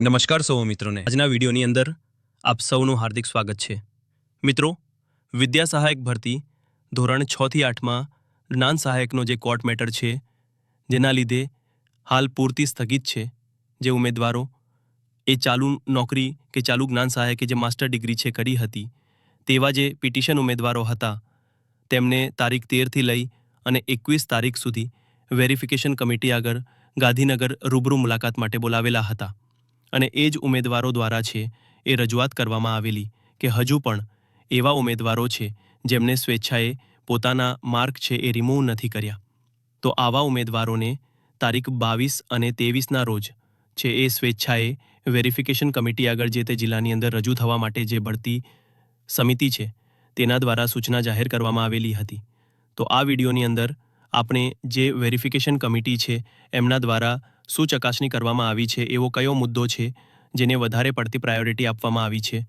નમસ્કાર સૌ મિત્રોને. આજના વિડીયોની અંદર આપ સૌનું હાર્દિક સ્વાગત છે. મિત્રો, વિદ્યા સહાયક ભરતી ધોરણ છ થી આઠમાં જ્ઞાન સહાયકનો જે કોર્ટ મેટર છે, જેના લીધે હાલ પૂરતી સ્થગિત છે જે ઉમેદવારો, એ ચાલુ નોકરી કે ચાલુ જ્ઞાન સહાયકે જે માસ્ટર ડિગ્રી છે કરી હતી, તેવા જે પિટિશન ઉમેદવારો હતા, તેમને તારીખ તેરથી લઈ અને એકવીસ તારીખ સુધી વેરિફિકેશન કમિટી આગળ ગાંધીનગર રૂબરૂ મુલાકાત માટે બોલાવેલા હતા. અને એ જ ઉમેદવારો દ્વારા છે, એ રજૂઆત કરવામાં આવેલી કે હજુ પણ એવા ઉમેદવારો છે, જેમને સ્વેચ્છાએ પોતાના માર્ક છે એ રિમૂવ નથી કર્યા. તો આવા ઉમેદવારોને તારીખ બાવીસ અને તેવીસના રોજ છે એ સ્વેચ્છાએ વેરિફિકેશન કમિટી આગળ જે તે જિલ્લાની અંદર રજૂ થવા માટે જે બઢતી સમિતિ છે, તેના દ્વારા સૂચના જાહેર કરવામાં આવેલી હતી. તો આ વિડીયોની અંદર આપણે જે વેરિફિકેશન કમિટી છે, એમના દ્વારા શું ચકાસણી કરવામાં આવી છે, એવો કયો મુદ્દો છે, જેને વધારે પડતી પ્રાયોરિટી આપવામાં આવી છે?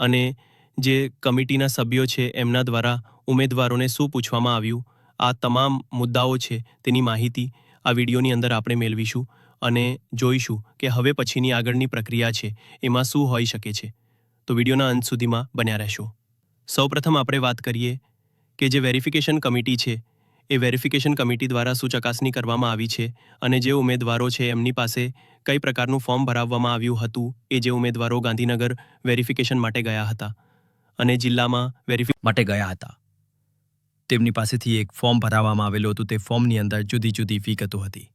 અને જે કમિટીના સભ્યો છે, એમના દ્વારા ઉમેદવારોને શું પૂછવામાં આવ્યું? આ તમામ મુદ્દાઓ છે, તેની માહિતી આ વિડીયોની અંદર આપણે મેળવીશું અને જોઈશું કે હવે પછીની આગળની પ્રક્રિયા છે, એમાં શું હોઈ શકે છે. તો વિડીયોના અંત સુધીમાં બન્યા રહેશો. સૌપ્રથમ આપણે વાત કરીએ કે જે વેરિફિકેશન કમિટી છે એ વેરિફિકેશન કમિટી દ્વારા શું ચકાસણી કરવામાં આવી છે અને જે ઉમેદવારો છે એમની પાસે કઈ પ્રકારનું ફોર્મ ભરાવવામાં આવ્યું હતું એ જે ઉમેદવારો ગાંધીનગર વેરિફિકેશન માટે ગયા હતા અને જિલ્લામાં વેરિફિ માટે ગયા હતા. તેમની પાસેથી એક ફોર્મ ભરાવવામાં આવેલું હતું તે ફોર્મની અંદર જુદી જુદી વિગતો હતી.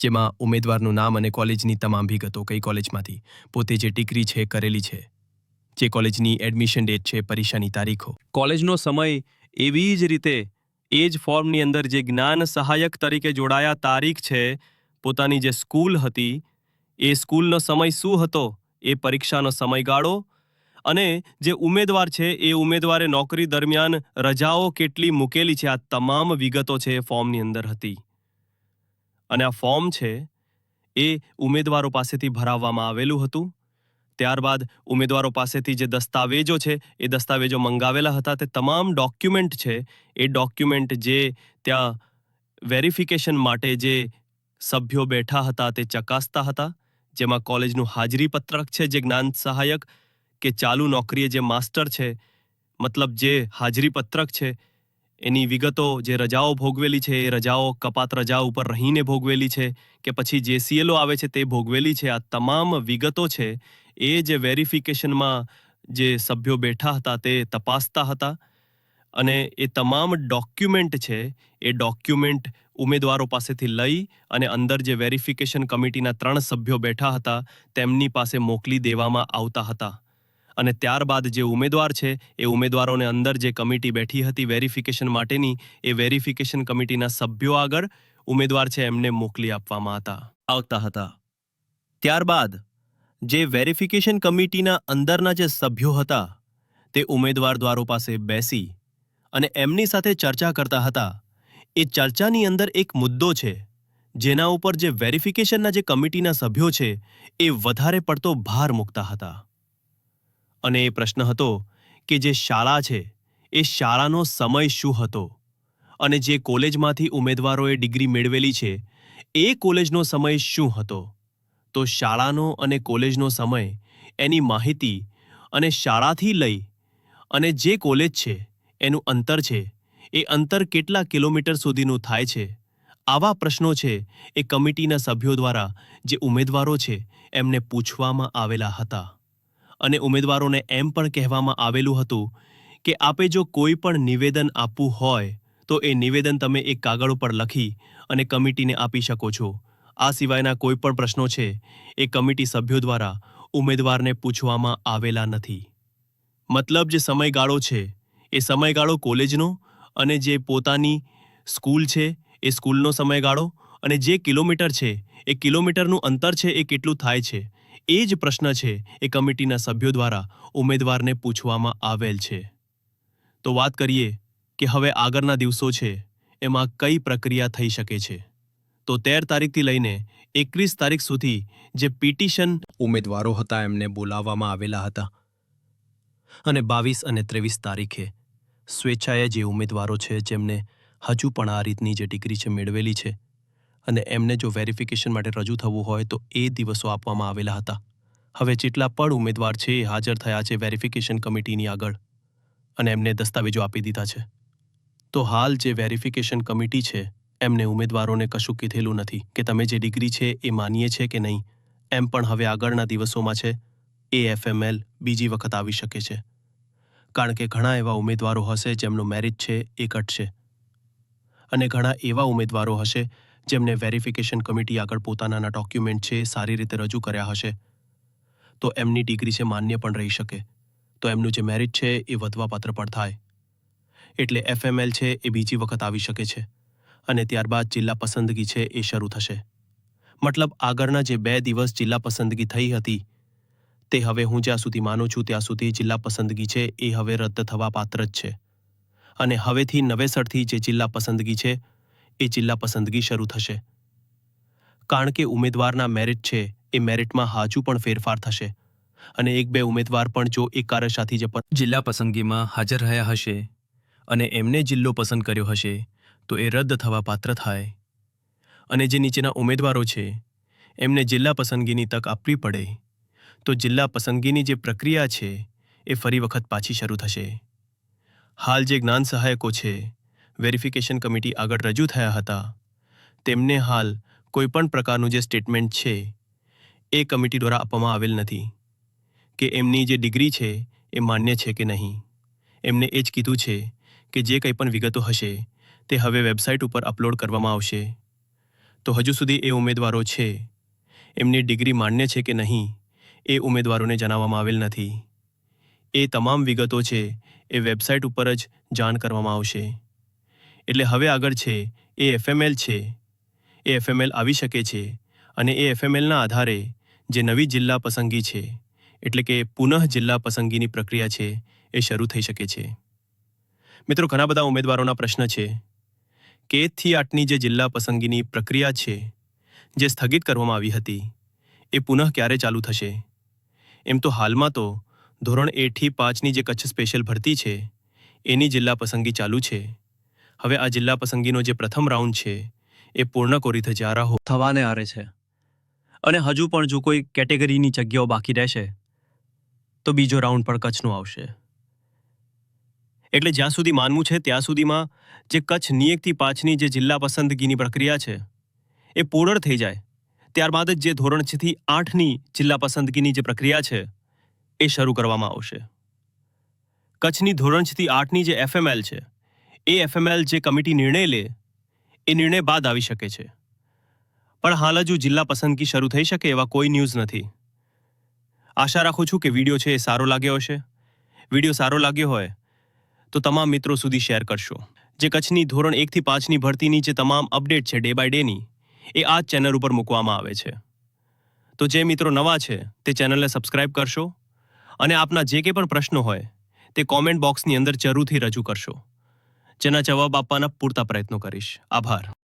જેમાં ઉમેદવારનું નામ અને કોલેજની તમામ વિગતો કઈ કોલેજમાંથી પોતે જે ડિગ્રી છે કરેલી છે જે કોલેજની એડમિશન ડેટ છે પરીક્ષાની તારીખો. કોલેજનો સમય એવી જ રીતે એ જ ફોર્મની અંદર જે જ્ઞાન સહાયક તરીકે જોડાયા તારીખ છે, પોતાની જે સ્કૂલ હતી, એ સ્કૂલનો સમય શું હતો, એ પરીક્ષાનો સમયગાળો અને જે ઉમેદવાર છે, એ ઉમેદવારે નોકરી દરમિયાન રજાઓ કેટલી મૂકેલી છે, આ તમામ વિગતો છે એ ફોર્મની અંદર હતી. અને આ ફોર્મ છે, એ ઉમેદવારો પાસેથી ભરાવવામાં આવેલું હતું. ત્યારબાદ ઉમેદવારો પાસેથી જે દસ્તાવેજો છે, એ દસ્તાવેજો મંગાવેલા હતા. તે તમામ ડોક્યુમેન્ટ છે, એ ડોક્યુમેન્ટ જે ત્યાં વેરિફિકેશન માટે જે સભ્યો બેઠા હતા, તે ચકાસતા હતા. જેમાં કોલેજનું હાજરી પત્રક છે, જે જ્ઞાન સહાયક કે ચાલુ નોકરીએ જે માસ્ટર છે, મતલબ જે હાજરી પત્રક છે એની વિગતો જે રજાઓ ભોગવેલી છે, એ રજાઓ કપાત રજા ઉપર રહીને ભોગવેલી છે કે પછી જે સીએલઓ આવે છે તે ભોગવેલી છે, આ તમામ વિગતો છે એ જે વેરિફિકેશનમાં જે સભ્યો બેઠા હતા તે તપાસતા હતા અને એ તમામ ડોક્યુમેન્ટ છે એ ડોક્યુમેન્ટ ઉમેદવારો પાસેથી લઈ અને અંદર જે વેરિફિકેશન કમિટીના ત્રણ સભ્યો બેઠા હતા તેમની પાસે મોકલી દેવામાં આવતા હતા. અને ત્યારબાદ જે ઉમેદવાર છે, એ ઉમેદવારોને અંદર જે કમિટી બેઠી હતી વેરિફિકેશન માટેની, એ વેરિફિકેશન કમિટીના સભ્યો આગળ ઉમેદવાર છે એમને મોકલી આપવામાં હતા. આવતા હતા. ત્યારબાદ જે વેરિફિકેશન કમિટીના અંદરના જે સભ્યો હતા, તે ઉમેદવાર દ્વારો પાસે બેસી અને એમની સાથે ચર્ચા કરતા હતા. એ ચર્ચાની અંદર એક મુદ્દો છે, જેના ઉપર જે વેરિફિકેશનના જે કમિટીના સભ્યો છે, એ વધારે પડતો ભાર મૂકતા હતા. અને એ પ્રશ્ન હતો કે જે શાળા છે, એ શાળાનો સમય શું હતો? અને જે કોલેજમાંથી ઉમેદવારોએ ડિગ્રી મેળવેલી છે, એ કોલેજનો સમય શું હતો? તો શાળાનો અને કોલેજનો સમય એની માહિતી અને શાળાથી લઈ અને જે કોલેજ છે, એનું અંતર છે, એ અંતર કેટલા કિલોમીટર સુધીનું થાય છે? આવા પ્રશ્નો છે એ કમિટીના સભ્યો દ્વારા જે ઉમેદવારો છે, એમને પૂછવામાં આવેલા હતા. અને ઉમેદવારોને એમ પણ કહેવામાં આવેલું હતું કે આપે જો કોઈ પણ નિવેદન આપવું હોય, તો એ નિવેદન તમે એક કાગળ ઉપર લખી અને કમિટીને આપી શકો છો. આ સિવાયના કોઈ પણ પ્રશ્નો છે, એ કમિટી સભ્યો દ્વારા ઉમેદવારને પૂછવામાં આવેલા નથી. મતલબ જે સમયગાળો છે, એ સમયગાળો કોલેજનો અને જે પોતાની સ્કૂલ છે, એ સ્કૂલનો સમયગાળો અને જે કિલોમીટર છે, એ કિલોમીટરનું અંતર છે, એ કેટલું થાય છે. એ જ પ્રશ્ન છે, એ કમિટીના સભ્યો દ્વારા ઉમેદવારને પૂછવામાં આવેલ છે. તો વાત કરીએ કે હવે આગળના દિવસો છે, એમાં કઈ પ્રક્રિયા થઈ શકે છે. તો તેર તારીખથી લઈને એકવીસ તારીખ સુધી જે પિટિશન ઉમેદવારો હતા, એમને બોલાવવામાં આવેલા હતા. અને બાવીસ અને ત્રેવીસ તારીખે સ્વેચ્છાએ જે ઉમેદવારો છે, જેમને હજુ પણ આ રીતની જે ડિગ્રી છે, મેળવેલી છે અને એમને જો વેરિફિકેશન માટે રજૂ થવું હોય તો એ દિવસો આપવામાં આવેલા હતા. હવે જેટલા પણ ઉમેદવાર છે એ હાજર થયા છે વેરિફિકેશન કમિટીની આગળ અને એમને દસ્તાવેજો આપી દીધા છે. તો હાલ જે વેરિફિકેશન કમિટી છે, એમને ઉમેદવારોને કશું કીધેલું નથી કે તમે જે ડિગ્રી છે એ માનીએ છે કે નહીં, એમ પણ હવે આગળના દિવસોમાં છે એ એફએમએલ બીજી વખત આવી શકે છે. કારણ કે ઘણા એવા ઉમેદવારો હશે જેમનું મેરિટ છે એ ઘટશે. અને ઘણા એવા ઉમેદવારો હશે જેમને વેરિફિકેશન કમિટી આગળ પોતાના ડોક્યુમેન્ટ છે, સારી રીતે રજૂ કર્યા હશે. તો એમની ડિગ્રી છે, માન્ય પણ રહી શકે. તો એમનું જે મેરિટ છે, એ વધવાપાત્ર પણ થાય. એટલે એફએમએલ છે, એ બીજી વખત આવી શકે છે. અને ત્યારબાદ જિલ્લા પસંદગી છે, એ શરૂ થશે. મતલબ આગળના જે બે દિવસ જિલ્લા પસંદગી થઈ હતી, તે હવે હું જ્યાં સુધી માનું છું, ત્યાં સુધી જિલ્લા પસંદગી છે, એ હવે રદ થવા પાત્ર જ છે. અને હવેથી નવેસરથી જે જિલ્લા પસંદગી છે એ જિલ્લા પસંદગી શરૂ થશે. કારણ કે ઉમેદવારના મેરિટ છે, એ મેરિટમાં હાજુ પણ ફેરફાર થશે. અને એક બે ઉમેદવાર પણ જો એક કાર્યસાથી જે જિલ્લા પસંદગીમાં હાજર રહ્યા હશે અને એમને જિલ્લો પસંદ કર્યો હશે, તો એ રદ થવા પાત્ર થાય. અને જે નીચેના ઉમેદવારો છે, એમને જિલ્લા પસંદગીની તક આપવી પડે, તો જિલ્લા પસંદગીની જે પ્રક્રિયા છે, એ ફરી વખત પાછી શરૂ થશે. હાલ જે જ્ઞાન સહાયકો છે વેરિફિકેશન કમિટી આગળ રજૂ થયા હતા. તેમને હાલ કોઈપણ પ્રકારનું જે સ્ટેટમેન્ટ છે, એ કમિટી દ્વારા આપવામાં આવેલ નથી કે એમની જે ડિગ્રી છે, એ માન્ય છે કે નહીં. એમને એ જ કીધું છે કે જે કંઈ પણ વિગતો હશે, તે હવે વેબસાઇટ ઉપર અપલોડ કરવામાં આવશે. તો હજુ સુધી એ ઉમેદવારો છે, એમની ડિગ્રી માન્ય છે કે નહીં, એ ઉમેદવારોને જણાવવામાં આવેલ નથી. એ તમામ વિગતો છે, એ વેબસાઇટ ઉપર જ જાણ કરવામાં આવશે. એટલે હવે આગળ છે, એ એફએમએલ છે. એ એફએમએલ આવી શકે છે અને એ એફએમએલના આધારે જે નવી જિલ્લા પસંદગી છે, એટલે કે પુનઃ જિલ્લા પસંદગીની પ્રક્રિયા છે, એ શરૂ થઈ શકે છે. મિત્રો, ઘણા બધા ઉમેદવારોના પ્રશ્ન છે. કે એકથી આઠની જે જિલ્લા પસંદગીની પ્રક્રિયા છે, જે સ્થગિત કરવામાં આવી હતી, એ પુનઃ ક્યારે ચાલુ થશે? એમ તો હાલમાં તો ધોરણ એથી પાંચની જે કચ્છ સ્પેશિયલ ભરતી છે, એની જિલ્લા પસંદગી ચાલુ છે. હવે આ જિલ્લા પસંદગીનો જે પ્રથમ રાઉન્ડ છે, એ પૂર્ણ કોરી થજા રહો થવાને આરે છે. અને હજુ પણ જો કોઈ કેટેગરીની જગ્યાઓ બાકી રહેશે, તો બીજો રાઉન્ડ પણ કચ્છનો આવશે. એટલે જ્યાં સુધી માનવું છે, ત્યાં સુધીમાં જે કચ્છ નિયકથી પાંચની જે જિલ્લા પસંદગીની પ્રક્રિયા છે, એ પૂર્ણ થઈ જાય. ત્યારબાદ જ જે ધોરણ છથી આઠની જિલ્લા પસંદગીની જે પ્રક્રિયા છે, એ શરૂ કરવામાં આવશે. કચ્છની ધોરણ છથી આઠની જે એફએમએલ છે એ એફએમએલ જે કમિટી નિર્ણય લે, એ નિર્ણય બાદ આવી શકે છે. પણ હાલ હજુ જિલ્લા પસંદગી શરૂ થઈ શકે એવા કોઈ ન્યૂઝ નથી. આશા રાખું છું કે વીડિયો છે એ સારો લાગ્યો હશે. વીડિયો સારો લાગ્યો હોય તો તમામ મિત્રો સુધી શેર કરશો. જે કચ્છની ધોરણ એકથી પાંચની ભરતીની જે તમામ અપડેટ છે ડે બાય ડેની એ આ જ ચેનલ ઉપર મૂકવામાં આવે છે. તો જે મિત્રો નવા છે, તે ચેનલને સબસ્ક્રાઇબ કરશો અને આપના જે કંઈ પણ પ્રશ્નો હોય, તે કોમેન્ટ બોક્સની અંદર જરૂરથી રજૂ કરશો. જેના જવાબ આપવાના પૂરતા પ્રયત્નો કરીશ. આભાર.